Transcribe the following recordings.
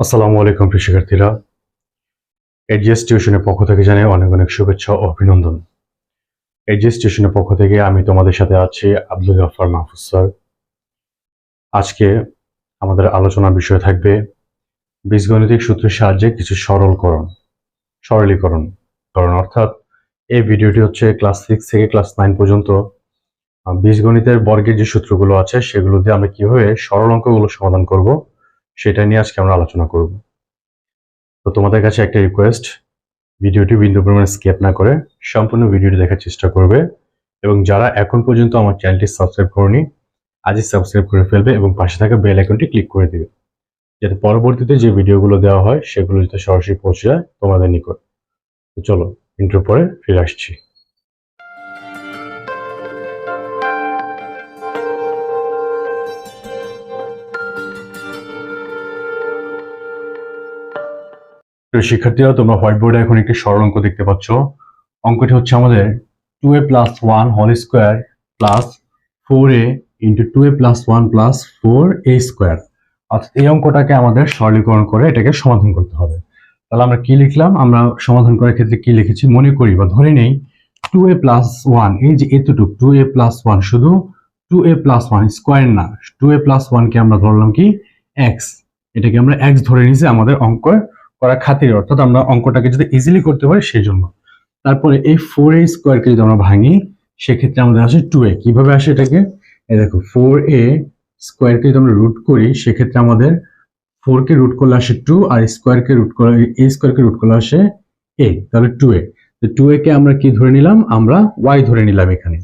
আসসালামু আলাইকুম শিক্ষার্থীরা। এজিএস টিউশনের পক্ষ থেকে জানাই অনেক অনেক শুভেচ্ছা ও অভিনন্দন। এজিএস টিউশনের পক্ষ থেকে আমি তোমাদের সাথে আছি আব্দুল গাফার মাহফুজ স্যার। আজকে আমাদের আলোচনার বিষয় থাকবে বীজগণিতিক সূত্রের সাহায্যে কিছু সরলকরণ, সরলীকরণ কারণ অর্থাৎ এই ভিডিওটি হচ্ছে ক্লাস সিক্স থেকে ক্লাস নাইন পর্যন্ত। বীজগণিতের বর্গের যে সূত্রগুলো আছে, সেগুলো দিয়ে আমরা কীভাবে সরল অঙ্কগুলো সমাধান করব সেটা নিয়ে আজকে আমরা আলোচনা করব। তো তোমাদের কাছে একটা রিকোয়েস্ট ভিডিওটি বিন্দু পরিমাণ স্কেপ না করে সম্পূর্ণ ভিডিওটি দেখার চেষ্টা করবে এবং যারা এখন পর্যন্ত আমার চ্যানেলটি সাবস্ক্রাইব করনি, আজই সাবস্ক্রাইব করে ফেলবে এবং পাশে থাকা বেল আইকনটি ক্লিক করে দিবে। যাতে পরবর্তীতে যে ভিডিওগুলো দেওয়া হয়, সেগুলো যাতে সরাসরি পৌঁছে যায় তোমাদের নিকট। তো চলো ইন্টার পরে ফিরে আসছি। শিক্ষার্থীরা, তোমরা হোয়াইট বোর্ডে এখন একটি সরল অঙ্ক দেখতে পাচ্ছ। অঙ্কটি হচ্ছে আমাদের two A plus one whole square plus four A into two A plus one plus four A square অর্থাৎ এই অঙ্কটাকে আমাদের সরলীকরণ করে এটাকে সমাধান করতে হবে। তাহলে আমরা কি লিখলাম? আমরা সমাধান করার ক্ষেত্রে কি লিখেছি? মনে করি বা ধরে নেই টু এ প্লাস ওয়ান এই যে এতটুক টু এ প্লাস ওয়ান শুধু two A plus one square না টু এ প্লাস ওয়ানকে আমরা ধরলাম কি? এক্স এটাকে আমরা এক্স ধরে নিয়েছি আমাদের অঙ্ক করা খাতির, অর্থাৎ আমরা অঙ্কটাকে যদি ইজিলি করতে পারি সেই জন্য তারপরে এই ফোর এ স্কোয়ারকে যদি আমরা ভাঙি, সেক্ষেত্রে আমাদের আসে টু এ কীভাবে আসে এটাকে? এই দেখো ফোর এ স্কোয়ারকে যদি আমরা রুট করি, সেক্ষেত্রে আমাদের ফোর কে রুট করলে আসে টু আর স্কোয়ারকে রুট করলে এ স্কোয়ারকে রুট করলে আসে এ তাহলে টু এ তো টু এ কে আমরা কি ধরে নিলাম? আমরা ওয়াই ধরে নিলাম এখানে।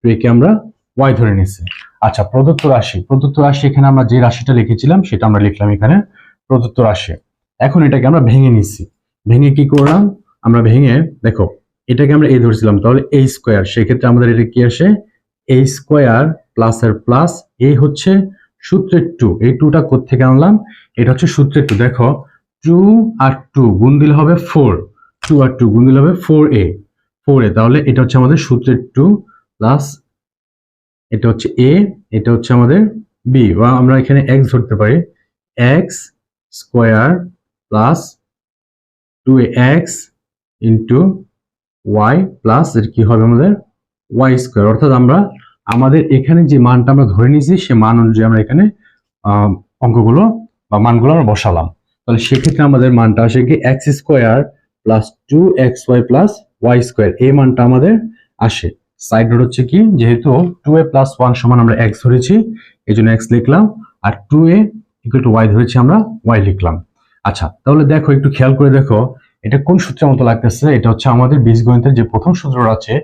টু এ কে আমরা ওয়াই ধরে নিচ্ছি আচ্ছা প্রদত্ত রাশি। প্রদত্ত রাশি এখানে আমরা যে রাশিটা লিখেছিলাম, সেটা আমরা লিখলাম এখানে। প্রদত্ত রাশি। এখন এটাকে আমরা ভেঙে নিচ্ছি। ভেঙে কি করলাম? আমরা ভেঙে, দেখো, এটাকে আমরা এই ধরছিলাম, তাহলে এ স্কোয়ার সেক্ষেত্রে আমাদের এটা কি আসে? এ স্কোয়ার প্লাস এর প্লাস এ হচ্ছে সূত্রের টু এই টুটা থেকে আনলাম? এটা হচ্ছে সূত্রের টু দেখো টু আর টু গুণ দিলে হবে ফোর টু আর টু গুণ দিলে হবে ফোর এ ফোর এ তাহলে এটা হচ্ছে আমাদের সূত্রের টু প্লাস এটা হচ্ছে এ এটা হচ্ছে আমাদের বি বা আমরা এখানে এক্স ধরতে পারি X square plus two X into Y plus এর কি হবে আমাদের? ওয়াই স্কোয়ার অর্থাৎ আমরা আমাদের এখানে যে মানটা আমরা ধরে নিয়েছি, সে মান অনুযায়ী আমরা এখানে অঙ্কগুলো বা মানগুলো আমরা বসালাম। তাহলে সেক্ষেত্রে আমাদের মানটা আসে কি X square plus two X Y plus Y square এই মানটা আমাদের আসে। সাইড নোট হচ্ছে কি? যেহেতু টু এ প্লাস ওয়ান সমান আমরা এক্স ধরেছি এই জন্য এক্স লিখলাম। আর two A equal to Y ধরেছি আমরা ওয়াই লিখলাম। আচ্ছা তাহলে দেখো, একটু খেয়াল করে দেখো, এটা কোন সূত্রের মতো লাগতেছে? এটা হচ্ছে আমাদের বীজগণিতের যে প্রথম সূত্র আছে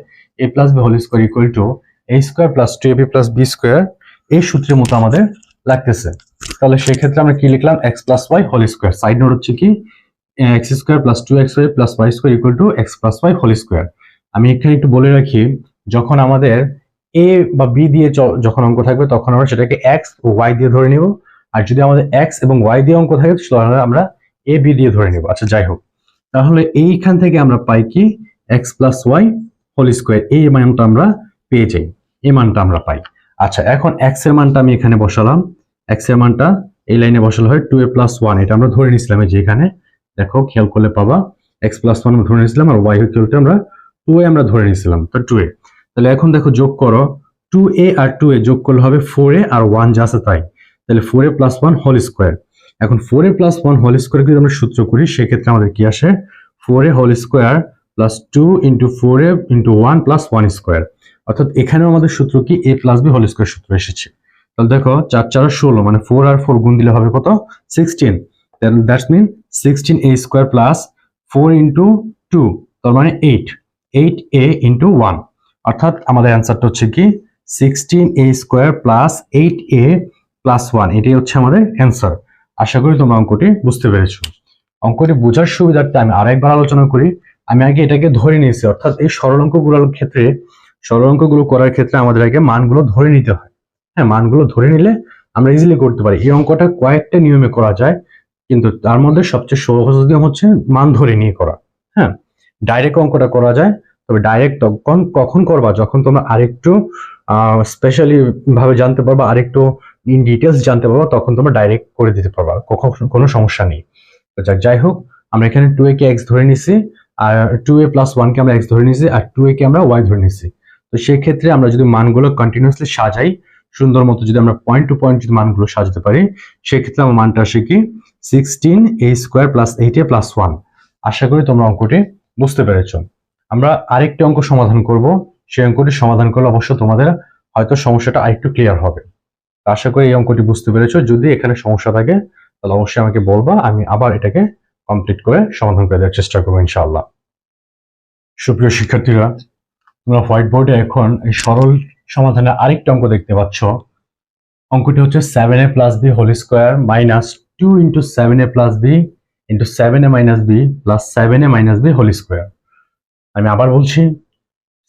A plus B whole square equal to A square plus two A B plus B square এই সূত্রের মতো আমাদের লাগতেছে। তাহলে সেক্ষেত্রে আমরা কি লিখলাম? X plus Y whole square side note হচ্ছে কি? X square plus two X Y plus Y square equal to X plus Y whole square আমি এখানে একটু বলে রাখি, যখন আমাদের এ বা বি দিয়ে যখন অঙ্ক থাকবে, তখন আমরা সেটাকে এক্স ও ওয়াই দিয়ে ধরে নিব। আর যদি আমাদের এক্স এবং ওয়াই দিয়ে অঙ্ক থাকে, তাহলে আমরা এ বি দিয়ে ধরে নেব। আচ্ছা যাই হোক। তাহলে এইখান থেকে আমরা পাই কি? X plus Y whole square এই মানটা আমরা পেয়ে যাই। এই মানটা আমরা পাই। আচ্ছা এখন এক্সের মানটা আমি এখানে বসালাম। এক্সের মানটা এই লাইনে বসালে হয় টু এ প্লাস ওয়ান এটা আমরা ধরে নিয়েছিলাম যে এখানে। দেখো, খেয়াল করলে পাবা। এক্স প্লাস ওয়ান আমরা ধরে নিয়েছিলাম আর ওয়াই হচ্ছে আমরা টু এ আমরা ধরে নিয়েছিলাম। তো টু এ তাহলে এখন দেখো যোগ করো। টু এ আর টু এ যোগ করলে হবে ফোর এ আর ওয়ান যা আছে তাই। তাহলে four A plus one whole square এখন four A plus one whole square যদি আমরা সূত্র করি, সেক্ষেত্রে আমাদের কি আসে? Four A whole square plus two into four A into one plus one square অর্থাৎ এখানেও আমাদের সূত্র কি? A plus B whole square সূত্র এসেছে। তাহলে দেখো, চার চার ষোলো মানে ফোর আর ফোর গুণ দিলে হবে কত? Sixteen that's mean sixteen A square plus four into two তার মানে eight eight A into one অর্থাৎ আমাদের অ্যান্সারটা হচ্ছে কি? Sixteen A square plus eight A plus one এটাই হচ্ছে আমাদের অ্যান্সার আশা করি তোমরা অঙ্কটি বুঝতে পেরেছ। অঙ্কটি বোঝার সুবিধার্থে আমি আরেকবার আলোচনা করি। আমি আগে এটাকে ধরে নিয়েছি, অর্থাৎ এই সরল অঙ্কগুলোর ক্ষেত্রে, সরল অঙ্কগুলো করার ক্ষেত্রে আমাদের আগে মানগুলো ধরে নিতে হয়। হ্যাঁ মানগুলো ধরে নিলে আমরা ইজিলি করতে পারি। এই অঙ্কটা কয়েকটা নিয়মে করা যায়, কিন্তু তার মধ্যে সবচেয়ে সহজ নিয়ম হচ্ছে মান ধরে নিয়ে করা। হ্যাঁ ডাইরেক্ট অঙ্কটা করা যায়, তবে ডাইরেক্ট কখন করবা? যখন তোমরা আরেকটু স্পেশালি ভাবে জানতে পারবা, আরেকটু ইন ডিটেলস জানতে পারবা, তখন তোমরা ডাইরেক্ট করে দিতে পারবা কোনো সমস্যা নেই। তো যাক, যাই হোক, আমরা এখানে টু এ কে এক্স ধরে নিছি, আর টু এ প্লাস ওয়ানকে আমরা এক্স ধরে নিছি, আর টু এ কে আমরা ওয়াই ধরে নিছি। তো সেই ক্ষেত্রে আমরা যদি মানগুলো কন্টিনিউসলি সাজাই, সুন্দর মতো যদি আমরা পয়েন্ট টু পয়েন্ট যদি মানগুলো সাজাতে পারি, সেক্ষেত্রে আমার মানটা আসে কি? Sixteen A square plus eight A plus one আশা করি তোমরা অঙ্কটি বুঝতে পেরেছ। আমরা আরেকটি অঙ্ক সমাধান করব, সেই অঙ্কটি সমাধান করলে অবশ্য তোমাদের হয়তো সমস্যাটা আরেকটু ক্লিয়ার হবে। আশা করি এই অঙ্কটি বুঝতে পেরেছ। যদি এখানে সমস্যা থাকে, তাহলে অবশ্যই আমাকে বলবা, আমি আবার এটাকে কমপ্লিট করে সমাধান করে দেওয়ার চেষ্টা করব ইনশাআল্লাহ। সুপ্রিয় শিক্ষার্থীরা, তোমরা হোয়াইট বোর্ডে এখন এই সরল সমাধানের আরেকটা অঙ্ক দেখতে পাচ্ছ। অঙ্কটি হচ্ছে seven A plus B whole square minus two into seven A plus B into seven A minus B plus seven A minus B whole square আমি আবার বলছি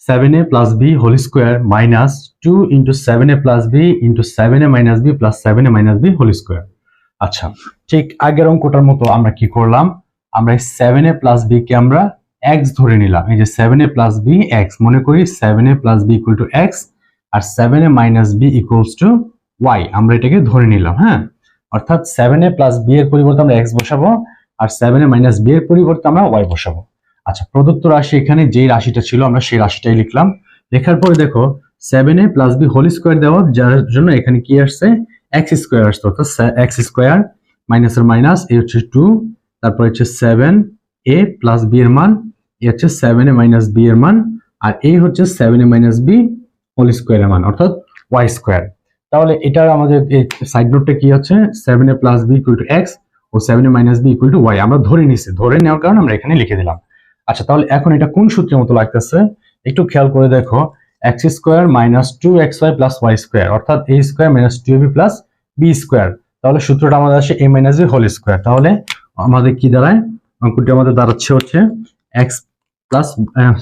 seven A plus B whole square minus two into seven A plus B into seven A minus B plus seven A minus B whole square আচ্ছা ঠিক আগের অঙ্কটার মতো আমরা কি করলাম আমরা সেভেন এ প্লাস বি কে আমরা এক্স ধরে নিলাম এই যে seven A plus B X মনে করি seven A plus B equal to X R seven A minus B equals to Y আমরা এটাকে ধরে নিলাম হ্যাঁ অর্থাৎ সেভেন এ প্লাস বি এর পরিবর্তে আমরা এক্স বসাবো আর সেভেন এ মাইনাস বি এর পরিবর্তে আমরা ওয়াই বসাবো আচ্ছা প্রদত্ত রাশি এখানে যেই রাশিটা ছিল, আমরা সেই রাশিটাই লিখলাম। লেখার পরে দেখো seven A plus B whole square দেওয়া যার জন্য এখানে কি আসছে? এক্স স্কোয়ার আসছে, অর্থাৎ এক্স স্কোয়ার মাইনাস এর মাইনাস এ হচ্ছে টু তারপর হচ্ছে সেভেন এ প্লাস বি এর মান এ হচ্ছে সেভেন এ মাইনাস বি এর মান, আর এ হচ্ছে seven A minus B whole স্কোয়ারের মান, অর্থাৎ ওয়াই স্কোয়ার তাহলে এটার আমাদের সাইড নোটটা কি হচ্ছে? Seven A plus B equal to X O seven A minus B equal to Y আমরা ধরে নিছি ধরে নেওয়ার কারণে আমরা এখানে লিখে দিলাম। আচ্ছা তাহলে এখন এটা কোন সূত্রের মতো লাগতেছে? একটু খেয়াল করে দেখো x square minus two x y plus y square অর্থাৎ a square minus two b plus b square তাহলে সূত্রটা আমাদের আসে a minus b whole square তাহলে আমাদের কি দাঁড়ায়? অঙ্কটি আমাদের দাঁড়াচ্ছে হচ্ছে এক্স প্লাস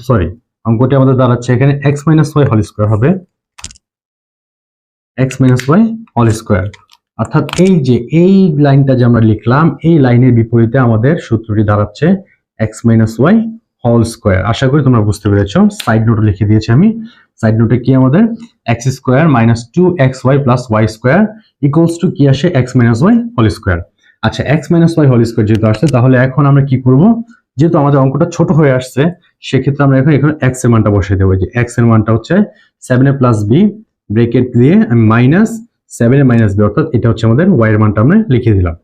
সরি অঙ্কটি আমাদের দাঁড়াচ্ছে এখানে x minus y whole square হবে। X minus y whole square অর্থাৎ এই যে, এই লাইনটা যে আমরা লিখলাম, এই লাইনের বিপরীতে আমাদের সূত্রটি দাঁড়াচ্ছে x minus y whole square আশা করি তোমরা বুঝতে পেরেছ। সাইড নোট লিখে দিয়েছি আমি। সাইড নোটে কি আমাদের? X square minus two x y plus y square equals to কি আসে? X minus y whole square আচ্ছা x minus y whole square যেহেতু আসছে, তাহলে এখন আমরা কি করব? যেহেতু আমাদের অঙ্কটা ছোট হয়ে আসছে, সেক্ষেত্রে আমরা এখন এখানে এক্সের মানটা বসিয়ে দেবো। যে এক্সের মানটা হচ্ছে seven a plus b bracket দিয়ে আমি minus seven a minus b অর্থাৎ এটা হচ্ছে আমাদের ওয়াই এর মানটা আমরা লিখে দিলাম।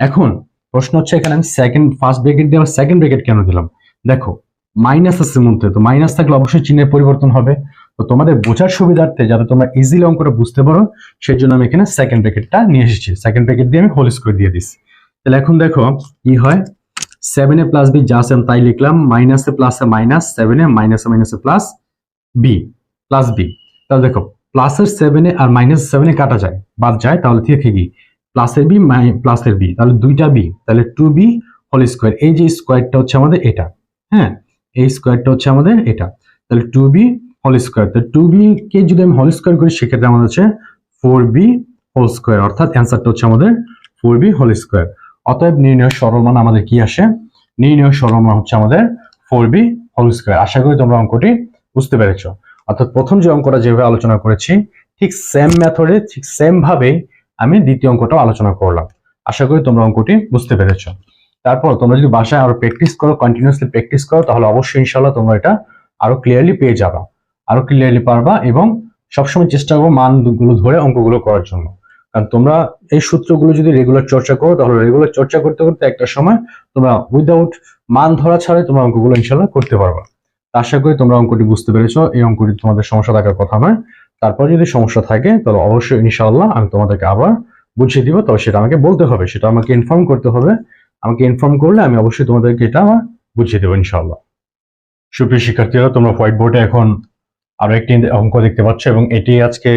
এখন প্রশ্ন হচ্ছে এখানে আমি সেকেন্ড ফার্স্ট ব্রেকেট দিয়ে সেকেন্ড ব্রেকেট কেন দিলাম? দেখো মাইনাস আছে মধ্যে, তো মাইনাস থাকলে অবশ্যই চিহ্নের পরিবর্তন হবে। তো তোমাদের বোঝার সুবিধার্থে যাতে তোমরা ইজিলি অঙ্কটা বুঝতে পারো, সেই জন্য আমি এখানে সেকেন্ড ব্রেকেটটা নিয়ে এসেছি। সেকেন্ড ব্রেকেট দিয়ে আমি হোল স্কোয়ার দিয়ে দিচ্ছি তাহলে এখন দেখো, কি হয়? সেভেন এ প্লাস বি যা সেম তাই লিখলাম minus a plus a minus seven a minus a minus a plus b plus b তাহলে দেখো প্লাসের সেভেনে আর মাইনাস সেভেনে কাটা যায়, বাদ যায়, তাহলে থেকে কি? প্লাসের বি মাই প্লাসের বি তাহলে দুইটা বি তাহলে টু বি হোল স্কোয়ার এই যে স্কোয়ারটা হচ্ছে আমাদের এটা হ্যাঁ? এই স্কোয়ারটা হচ্ছে আমাদের এটা, তাহলে টু বি হোল স্কোয়ার তাহলে টু বি কে যদি আমি হোল স্কোয়ার করি, সেক্ষেত্রে আমাদের হচ্ছে ফোর বি হোল স্কোয়ার অর্থাৎ অ্যান্সারটা হচ্ছে আমাদের ফোর বি হোল স্কোয়ার অতএব নির্ণয় সরল মান আমাদের কি আসে? নির্ণয় সরল মান হচ্ছে আমাদের ফোর বি হোল স্কোয়ার আশা করি তোমরা অঙ্কটি বুঝতে পেরেছ। অর্থাৎ প্রথম যে অঙ্কটা যেভাবে আলোচনা করেছি, ঠিক সেম মেথডে ঠিক সেম ভাবে আমি দ্বিতীয় অঙ্কটাও আলোচনা করলাম। আশা করি তোমরা অঙ্কটি বুঝতে পেরেছ। তারপর তোমরা যদি বাসায় আরও প্র্যাকটিস করো কন্টিনিউসলি প্র্যাকটিস করো, তাহলে অবশ্যই ইনশাল্লাহ তোমরা এটা আরও ক্লিয়ারলি পেয়ে যাবা। আরও ক্লিয়ারলি পারবা এবং সবসময় চেষ্টা করব মানগুলো ধরে অঙ্কগুলো করার জন্য। কারণ তোমরা এই সূত্রগুলো যদি রেগুলার চর্চা করো, তাহলে রেগুলার চর্চা করতে করতে একটা সময় তোমরা উইদাউট মান ধরা ছাড়াই তোমরা অঙ্কগুলো ইনশাল্লাহ করতে পারবা। আশা করি তোমরা অঙ্কটি বুঝতে পেরেছ। এই অঙ্কটি তোমাদের সমস্যা থাকার কথা নয়। তারপর যদি সমস্যা থাকে, তাহলে অবশ্যই ইনশাআল্লাহ আমি তোমাদেরকে আবার বুঝিয়ে দিব। তবে সেটা আমাকে বলতে হবে, সেটা আমাকে ইনফর্ম করতে হবে। আমাকে ইনফর্ম করলে আমি অবশ্যই তোমাদেরকে এটা আমার বুঝিয়ে দেবো ইনশাআল্লাহ। সুপ্রিয় শিক্ষার্থীরা, তোমরা হোয়াইট বোর্ডে এখন আরও একটি অঙ্ক দেখতে পাচ্ছ এবং এটি আজকে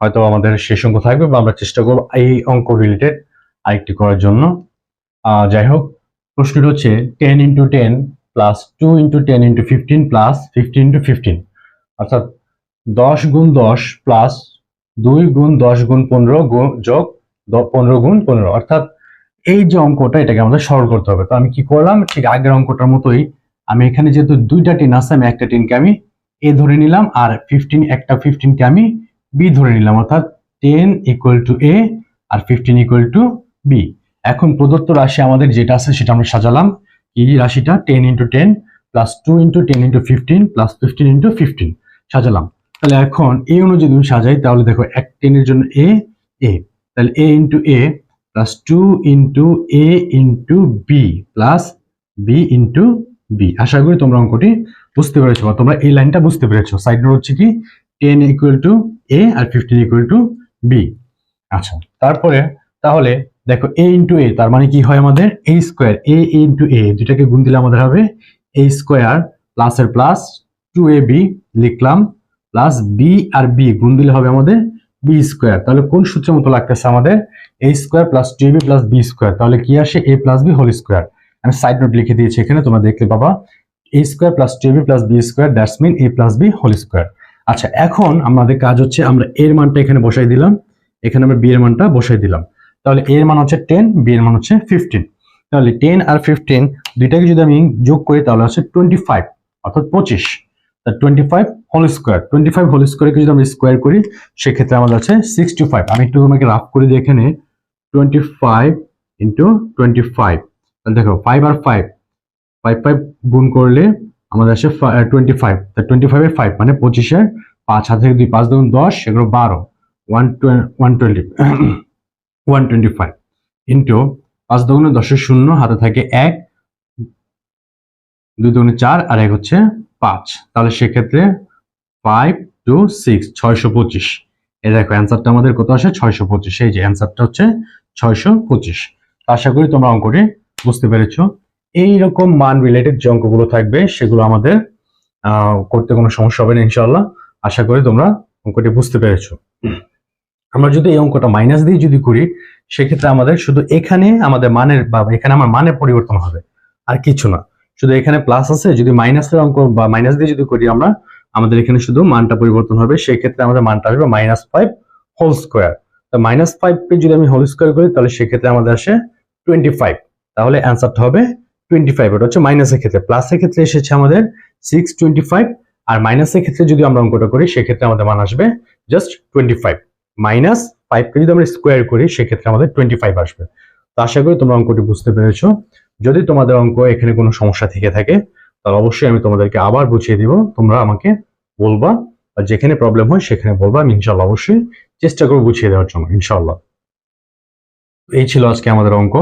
হয়তো আমাদের শেষ অঙ্ক থাকবে বা আমরা চেষ্টা করব এই অঙ্ক রিলেটেড আরেকটি করার জন্য। যাই হোক, প্রশ্নটি হচ্ছে ten into ten plus two into ten into fifteen plus fifteen into fifteen অর্থাৎ দশ গুণ দশ প্লাস দুই গুণ দশ গুণ পনেরো গুণ যোগ পনেরো গুণ পনেরো। অর্থাৎ এই যে অঙ্কটা, এটাকে আমাদের সরল করতে হবে। তো আমি কি করলাম? ঠিক আগের অঙ্কটার মতোই আমি এখানে যেহেতু দুইটা টিন আছে, আমি একটা টিনকে আমি এ ধরে নিলাম আর ফিফটিন একটা ফিফটিনকে আমি বি ধরে নিলাম। অর্থাৎ টেন ইকুয়াল টু এ আর ফিফটিন ইকুয়াল টু বি এখন প্রদত্ত রাশি আমাদের যেটা আছে সেটা আমরা সাজালাম। এই রাশিটা? Ten into ten plus two into ten into fifteen plus fifteen into fifteen সাজালাম। তাহলে এখন এই অনুযায়ী তুমি সাজাই, তাহলে দেখো এক টেনের জন্য এ এ তাহলে a into a plus two into a into b plus b into b আশা করি তোমরা অঙ্কটি বুঝতে পেরেছ বা তোমরা এই লাইনটা বুঝতে পেরেছ। সাইড নোট হচ্ছে কি টেন ইকুয়াল টু এ আর ফিফটিন ইকুয়াল টু বি আচ্ছা তারপরে তাহলে দেখো এ ইন্টু এ তার মানে কি হয় আমাদের? এ স্কোয়ার এ ইন্টু এ দুটাকে গুণ দিলে আমাদের হবে এ স্কোয়ার প্লাস এর প্লাস টু এ বি লিখলাম। প্লাস বি আর বি গুণ দিলে হবে আমাদের বি স্কোয়ার তাহলে কোন সূত্রের মতো লাগতেছে আমাদের? A square plus two b plus b square তাহলে কি আসে? A plus b whole square আমি সাইড নোট লিখে দিয়েছি এখানে, তোমরা দেখলে বাবা a square plus two b plus b square that's a plus b whole square আচ্ছা এখন আমাদের কাজ হচ্ছে আমরা এর মানটা এখানে বসাই দিলাম। এখানে আমরা বি এর মানটা বসাই দিলাম। তাহলে এর মান হচ্ছে টেন বি এর মান হচ্ছে ফিফটিন তাহলে টেন আর ফিফটিন দুইটাকে যদি আমি যোগ করি তাহলে হচ্ছে টোয়েন্টি ফাইভ অর্থাৎ পঁচিশ। Twenty five whole square twenty five whole স্কোয়ারকে যদি আমরা স্কোয়ার করি, সেক্ষেত্রে আমাদের আছে সিক্সটি ফাইভ আমি একটু তোমাকে রাফ করে দিই এখানে twenty five into twenty five তাহলে দেখো ফাইভ আর ফাইভ ফাইভ ফাইভ গুণ করলে আমাদের আসে টোয়েন্টি ফাইভ টোয়েন্টি ফাইভের ফাইভ মানে পঁচিশের পাঁচ হাত থেকে দুই, পাঁচ দুগুণ দশ, এগুলো বারো। One one twenty one twenty five into পাঁচ দুগুণে দশের শূন্য, হাতে থাকে এক। দুই দুগুণে চার আর এক হচ্ছে পাঁচ। তাহলে সেক্ষেত্রে ফাইভ টু সিক্স ছয়শো পঁচিশ। এই দেখো অ্যান্সারটা আমাদের কত আসে? ছয়শো পঁচিশ। এই যে অ্যান্সারটা হচ্ছে ছয়শো পঁচিশ। আশা করি তোমরা অঙ্কটি বুঝতে পেরেছ। এইরকম মান রিলেটেড যে অঙ্কগুলো থাকবে, সেগুলো আমাদের করতে কোনো সমস্যা হবে না ইনশাল্লাহ আশা করি তোমরা অঙ্কটি বুঝতে পেরেছ। আমরা যদি এই অঙ্কটা মাইনাস দিয়ে যদি করি, সেক্ষেত্রে আমাদের শুধু এখানে আমাদের মানের বা এখানে আমার মানের পরিবর্তন হবে। আর কিছু না। শুধু এখানে প্লাস আছে, যদি মাইনাসের অঙ্ক বা মাইনাস দিয়ে যদি করি আমরা আমাদের এখানে শুধু মানটা পরিবর্তন হবে সেই ক্ষেত্রে আমাদের মানটা আসবে মাইনাস ফাইভ হোল স্কোয়ার তো মাইনাস ফাইভ কে যদি আমি হোল স্কোয়ার করি, তাহলে সেক্ষেত্রে আমাদের আসে টোয়েন্টি ফাইভ তাহলে অ্যান্সারটা হবে টোয়েন্টি ফাইভ এটা হচ্ছে মাইনাসের ক্ষেত্রে। প্লাসের ক্ষেত্রে এসেছে আমাদের সিক্স টোয়েন্টি ফাইভ আর মাইনাসের ক্ষেত্রে যদি আমরা অঙ্কটা করি, সেক্ষেত্রে আমাদের মান আসবে জাস্ট টোয়েন্টি ফাইভ মাইনাস ফাইভকে যদি আমরা স্কোয়ার করি, সেক্ষেত্রে আমাদের টোয়েন্টি ফাইভ আসবে। তো আশা করি তোমরা অঙ্কটি বুঝতে পেরেছ। যদি তোমাদের অঙ্ক এখানে কোনো সমস্যা থেকে থাকে তাহলে অবশ্যই আমি তোমাদেরকে আবার বুঝিয়ে দিব, তোমরা আমাকে বলবা, আর যেখানে প্রবলেম হয় সেখানে বলবা, আমি ইনশাল্লাহ অবশ্যই চেষ্টা করব বুঝিয়ে দেওয়ার জন্য ইনশাল্লাহ এই ছিল আজকে আমাদের অঙ্ক।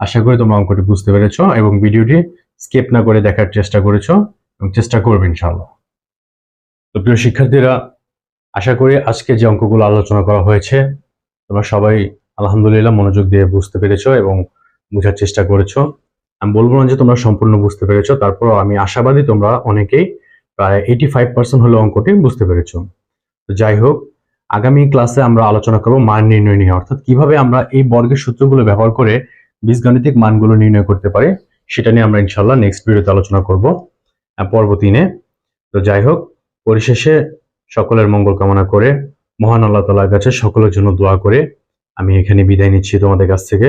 আশা করি তোমরা অঙ্কটি বুঝতে পেরেছ এবং ভিডিওটি স্কিপ না করে দেখার চেষ্টা করেছ এবং চেষ্টা করবে ইনশাল্লাহ তো প্রিয় শিক্ষার্থীরা, আশা করি আজকে যে অঙ্কগুলো আলোচনা করা হয়েছে, তোমরা সবাই আলহামদুলিল্লাহ মনোযোগ দিয়ে বুঝতে পেরেছ এবং বোঝার চেষ্টা করেছ। আমি বলব না যে তোমরা সম্পূর্ণ বুঝতে পেরেছ তারপর আমি আশাবাদী তোমরা অনেকেই প্রায় এইটি ফাইভ পার্সেন্ট হলো অঙ্কটি বুঝতে পেরেছ। তো যাই হোক আগামী ক্লাসে আমরা আলোচনা করব মান নির্ণয় নিয়ে অর্থাৎ কীভাবে আমরা এই বর্গের সূত্রগুলো ব্যবহার করে বীজগাণিতিক মানগুলো নির্ণয় করতে পারি সেটা নিয়ে আমরা ইনশাল্লাহ নেক্সট ভিডিওতে আলোচনা করব আহ, পরবর্তী তো যাই হোক পরিশেষে সকলের মঙ্গল কামনা করে মহান আল্লাহ তালার কাছে সকলের জন্য দোয়া করে আমি এখানে বিদায় নিচ্ছি তোমাদের কাছ থেকে।